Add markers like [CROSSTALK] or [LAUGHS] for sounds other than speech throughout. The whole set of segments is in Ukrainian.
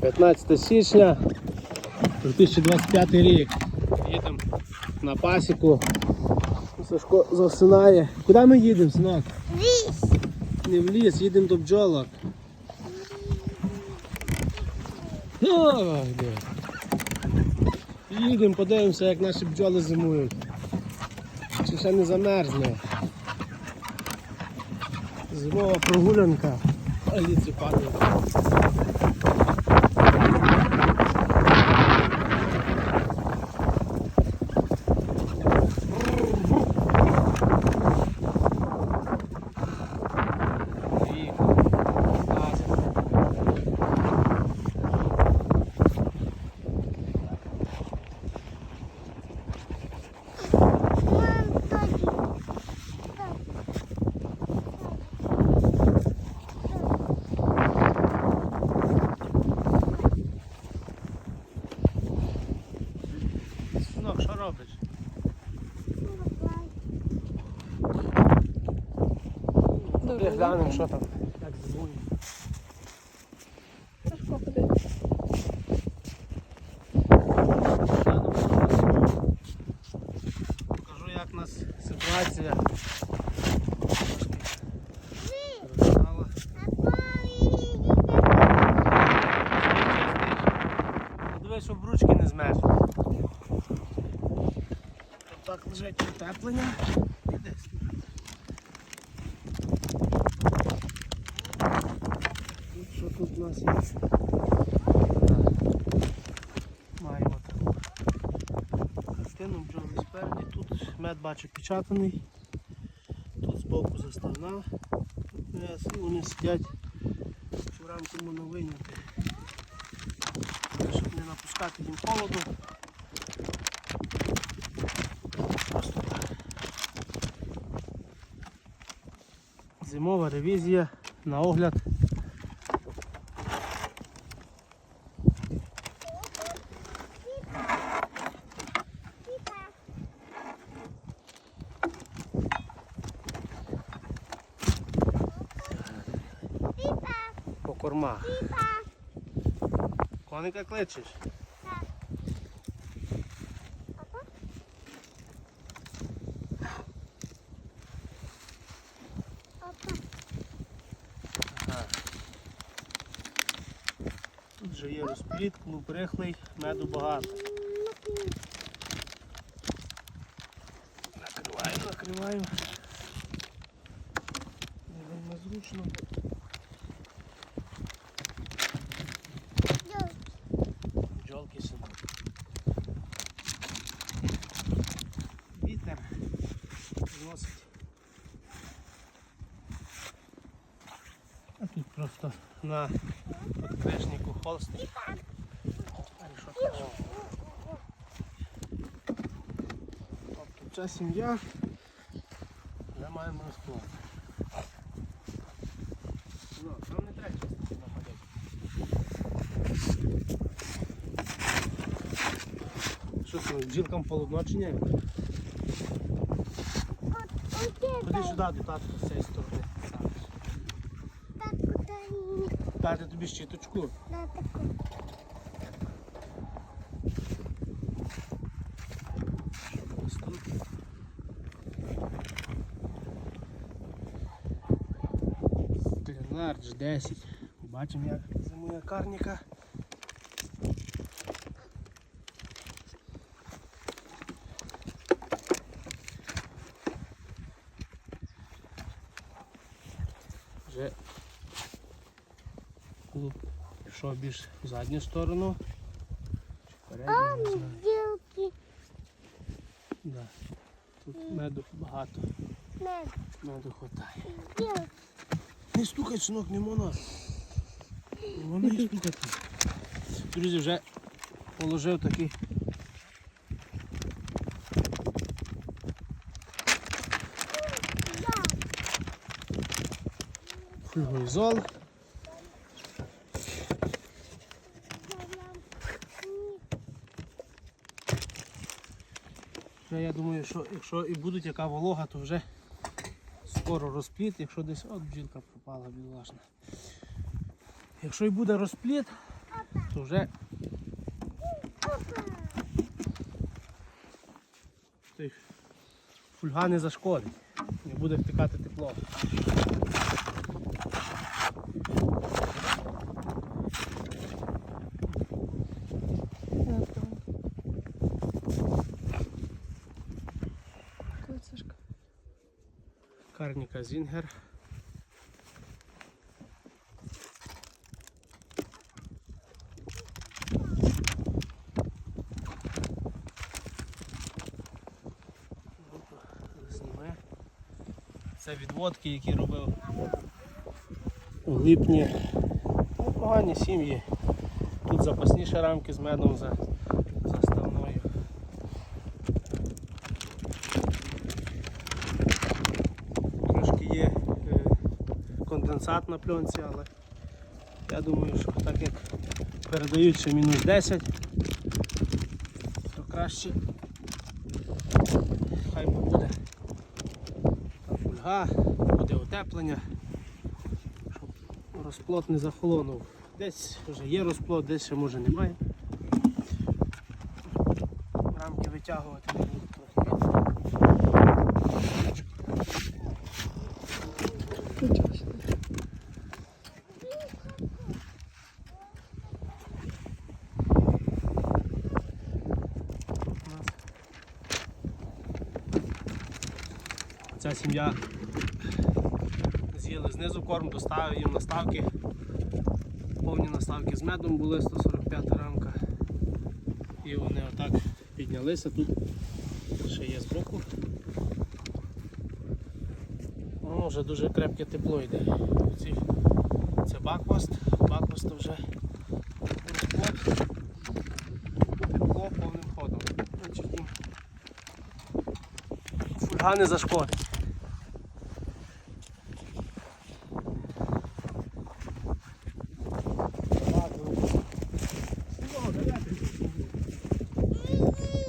15 січня 2025 рік. Їдемо на пасіку. Сашко засинає. Куди ми їдемо, синок? Вісь. Не в ліс, їдемо до бджолок. Їдемо, подивимося, як наші бджоли зимують. Чи ще не замерзне. Зимова прогулянка. А ліці падають. Глянемо, що там. Як зимує. Покажу, як у нас ситуація. Подивись, щоб ручки не змерзли. Так лежить утеплення. Іди сюди. Тут що тут у нас є? Маємо таку картину бджоли спереді. Тут мед бачу печатаний. Тут збоку заставна. Тут вони сидять в рамку можна вийняти. Щоб не напускати їм холоду. Зимова ревізія на огляд. По кормах. Коника кличеш? Ага. Тут же є розпліт, клуб рихлий, меду багато. Накриваємо, накриваємо. Не вельми зручно. Бджолки сюди. Вітер зносить. А тут просто на холстик. А що? Тобто ця сім'я маємо розплод. Ну, нам не треба часто находити. Що це, бджілкам полудно чи ні? Ходи сюди до татка з цієї сторони. Дати тобі щіточку. Ось там. Клінардж 10. Бачимо як зимує карніка. Вже клуб пішов більш в задню сторону. Чи передню, не знаю. Да. Тут меду багато, меду хватає. Не стукай, синок, не можна. Не можна їх стукати. Друзі, вже положив такий. Фугоізол. Я думаю, що якщо і буде яка волога, то вже скоро розпліт, якщо десь от бджілка пропала бідолашна. Якщо і буде розпліт, то вже фульга не зашкодить. Не буде втикати тепло. Карніка Зінгер. Це відводки, які робив у липні. Непогані сім'ї. Тут запасні рамки з медом за заставною. Трошки є е, конденсат на пленці, але я думаю, що так як передають ще мінус 10, то краще хай буде та фольга, буде утеплення, щоб розплод не захолонув. Десь вже є розплод, десь ще може немає. Рамки витягувати не буду трохи. Коцюшка. у нас. Ця сім'я з'їли знизу корм, доставив їм наставки. Повні наставки з медом були 145 рамка. І вони отак піднялися тут. Ще є збоку. Ну, вже дуже крепке тепло йде. Ці, це бакваст то вже розплод. Тепло повним ходом. Фульга зашкодить.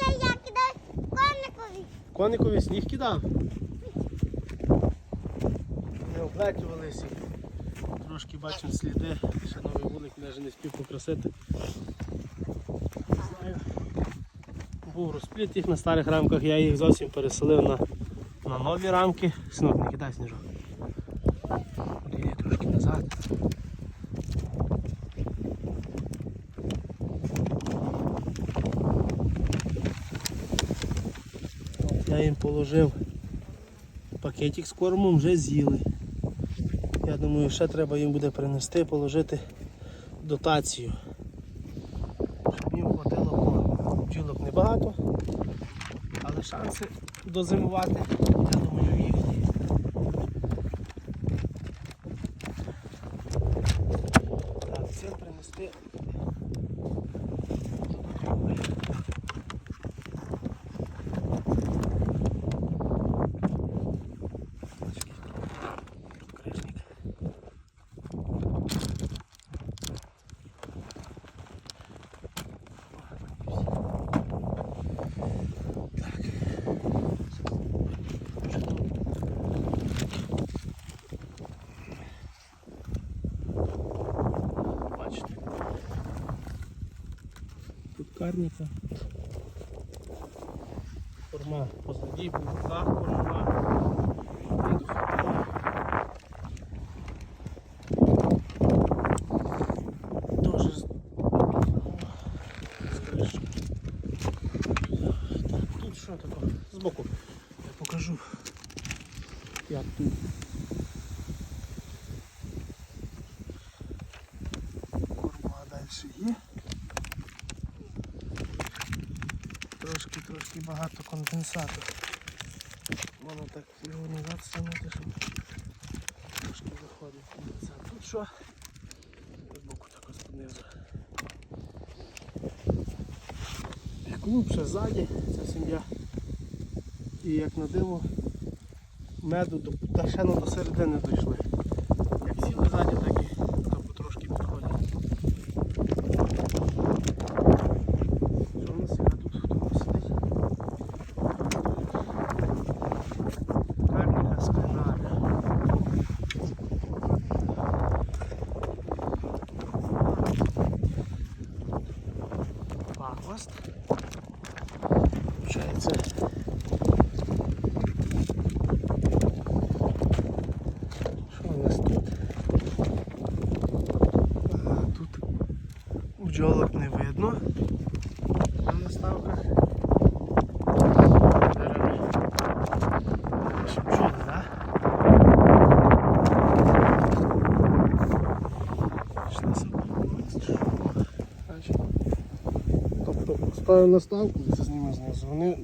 Я я кидаю коникові. Сніг кидав. Не облетювалися. Трошки бачимо сліди. Ще новий вулик навіть не спів покрасити. Був розпліт їх на старих рамках, я їх зовсім переселив на, на нові рамки. Синок, не кидай сніжок. Трошки назад. Їм положив пакетик з кормом, вже з'їли. Я думаю, ще треба їм буде принести, положити дотацію. Щоб їм хватило корму. Бджілок небагато, але шанси дозимувати, я думаю, їхні. Так, цим принести. Карніка. Форма позаді, була форма. Тоже з. Так, тут що таке? Збоку. Я покажу. Як тут. Корма далі є. Трошки, трошки багато конденсату. Воно так його назад станути, щоб трошки виходить конденсат. Тут що? Збоку так ось понизу. Ще ззаді, ця сім'я. І як на диво, меду до, ще до середини дійшли. Як сіли ззаді, так і та потрошки підходять. Що у нас яка тут хто у нас сидить? Карніка спинаря. Мост. Получається. Що у нас тут? Ага, тут бджолок не видно. На наставках. Зараз Наші бджоли, так? Пішли собі. Значить, Тобто ставив наставку, це зніме знизу. Вони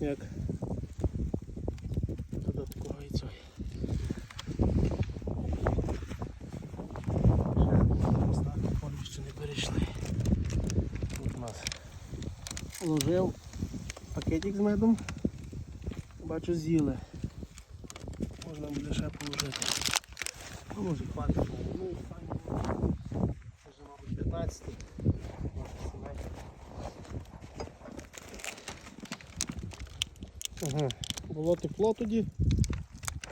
як додатковий цей. Наставки повністю не перейшли. Тут у нас ложив пакетик з медом. Бачу з'їли. Можна буде ще положити. Ну, може хватить. Ну. Це вже, мабуть, 15 може 17. Ага. Було тепло тоді.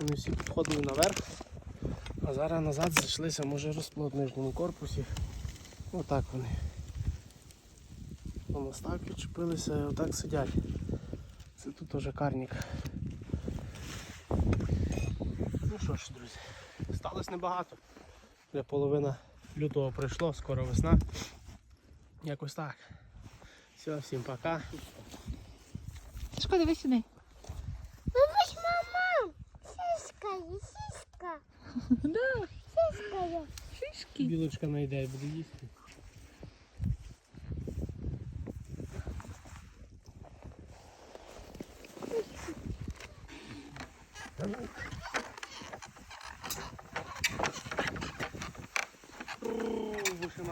Вони всі підходили наверх. А зараз назад зайшлися, може розплод в нижньому корпусі. Отак вони. На наставки чепилися і отак сидять. Це тут уже карник. Ну що ж, друзі, сталося небагато. Вже половина лютого пройшло, скоро весна. Якось так. Все, всім пока. Сашко, дивись сюди. [LAUGHS] Є, сіська. Да, Сіська шишки. Білочка найде і буде їсти. Вуші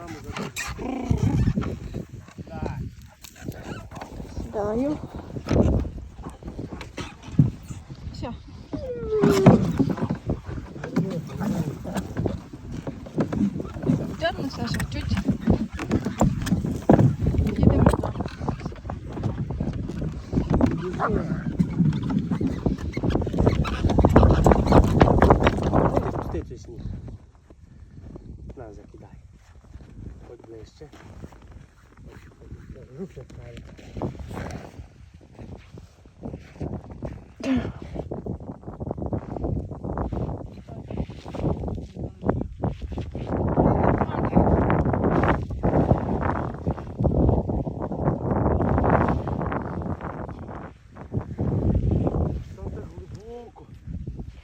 На, закидай. Хоч ближче. Руки відправи.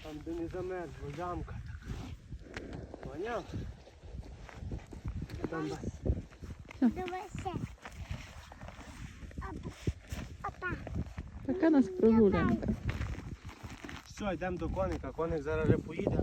Там. Де не замерзла ямка. Поняв? Там Така нас прогулянка. Все, йдемо до коника. Коник зараз вже поїде,